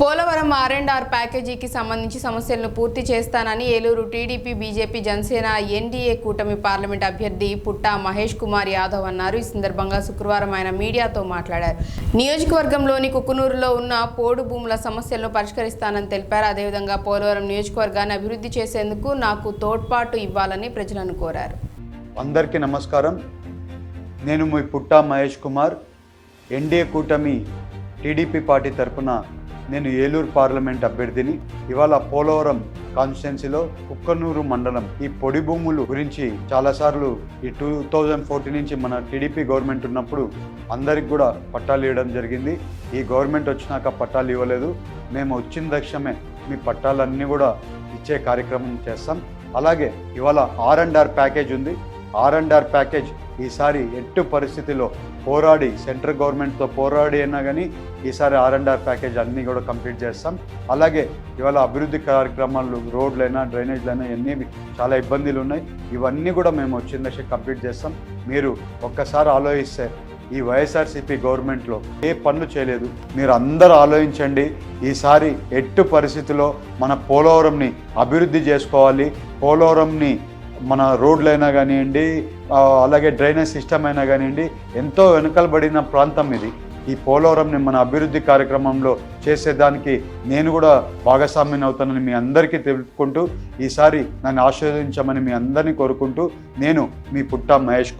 Polavaram R and R ప్యాకేజీకి సంబంధించి సమస్యలను పూర్తి చేస్తానని Eluru TDP BJP Janasena NDA కూటమి పార్లమెంట్ అభ్యర్థి పుట్టా మహేష్ కుమార్ యాదవ్ అన్నారు. ఈ సందర్భంగా శుక్రవారం ఆయన మీడియాతో మాట్లాడారు. నియోజకవర్గంలోని కుకునూరులో ఉన్న పోడు భూముల సమస్యలను పరిష్కరిస్తానని తెలిపారు. అదేవిధంగా పోలవరం నియోజకవర్గాన్ని అభివృద్ధి చేసేందుకు నాకు తోడ్పాటు ఇవ్వాలని ప్రజలను కోరారు. అందరికీ నమస్కారం. నేను మీ పుట్టా మహేష్ కుమార్ ఎన్డీఏ కూటమి టీడీపీ పార్టీ తరపున నేను ఏలూరు పార్లమెంట్ అభ్యర్థిని. ఇవాళ పోలవరం కాన్స్టిట్యున్సీలో కుక్కనూరు మండలం ఈ పొడి భూములు గురించి చాలాసార్లు ఈ టూ థౌజండ్ ఫోర్టీన్ నుంచి మన టీడీపీ గవర్నమెంట్ ఉన్నప్పుడు అందరికి కూడా పట్టాలు ఇవ్వడం జరిగింది. ఈ గవర్నమెంట్ వచ్చినాక పట్టాలు ఇవ్వలేదు. మేము వచ్చిన దక్షమే మీ పట్టాలన్నీ కూడా ఇచ్చే కార్యక్రమం చేస్తాం. అలాగే ఇవాళ ఆర్ అండ్ ఆర్ ప్యాకేజ్ ఉంది. ఆర్ అండ్ ఆర్ ప్యాకేజ్ ఈసారి ఎట్టు పరిస్థితిలో పోరాడి సెంట్రల్ గవర్నమెంట్తో పోరాడి అయినా కానీ ఈసారి ఆర్ అండ్ ఆర్ ప్యాకేజ్ అన్నీ కూడా కంప్లీట్ చేస్తాం. అలాగే ఇవాళ అభివృద్ధి కార్యక్రమాలు రోడ్లైనా డ్రైనేజ్లైనా ఎన్ని చాలా ఇబ్బందులు ఉన్నాయి ఇవన్నీ కూడా మేము వచ్చిన దశ కంప్లీట్ చేస్తాం. మీరు ఒక్కసారి ఆలోచిస్తే ఈ వైఎస్ఆర్సీపీ గవర్నమెంట్లో ఏ పనులు చేయలేదు. మీరు అందరూ ఆలోచించండి. ఈసారి ఎట్టు పరిస్థితిలో మన పోలవరంని అభివృద్ధి చేసుకోవాలి. పోలవరంని మన రోడ్లైనా కానివ్వండి అలాగే డ్రైనేజ్ సిస్టమ్ అయినా కానివ్వండి ఎంతో వెనకలబడిన ప్రాంతం ఇది ఈ పోలవరంని మన అభివృద్ధి కార్యక్రమంలో చేసేదానికి నేను కూడా భాగస్వామ్యం అవుతానని మీ అందరికీ తెలుపుకుంటూ ఈసారి నన్ను ఆశీర్వదించమని మీ అందరినీ కోరుకుంటూ నేను మీ పుట్ట మహేష్ కుమార్.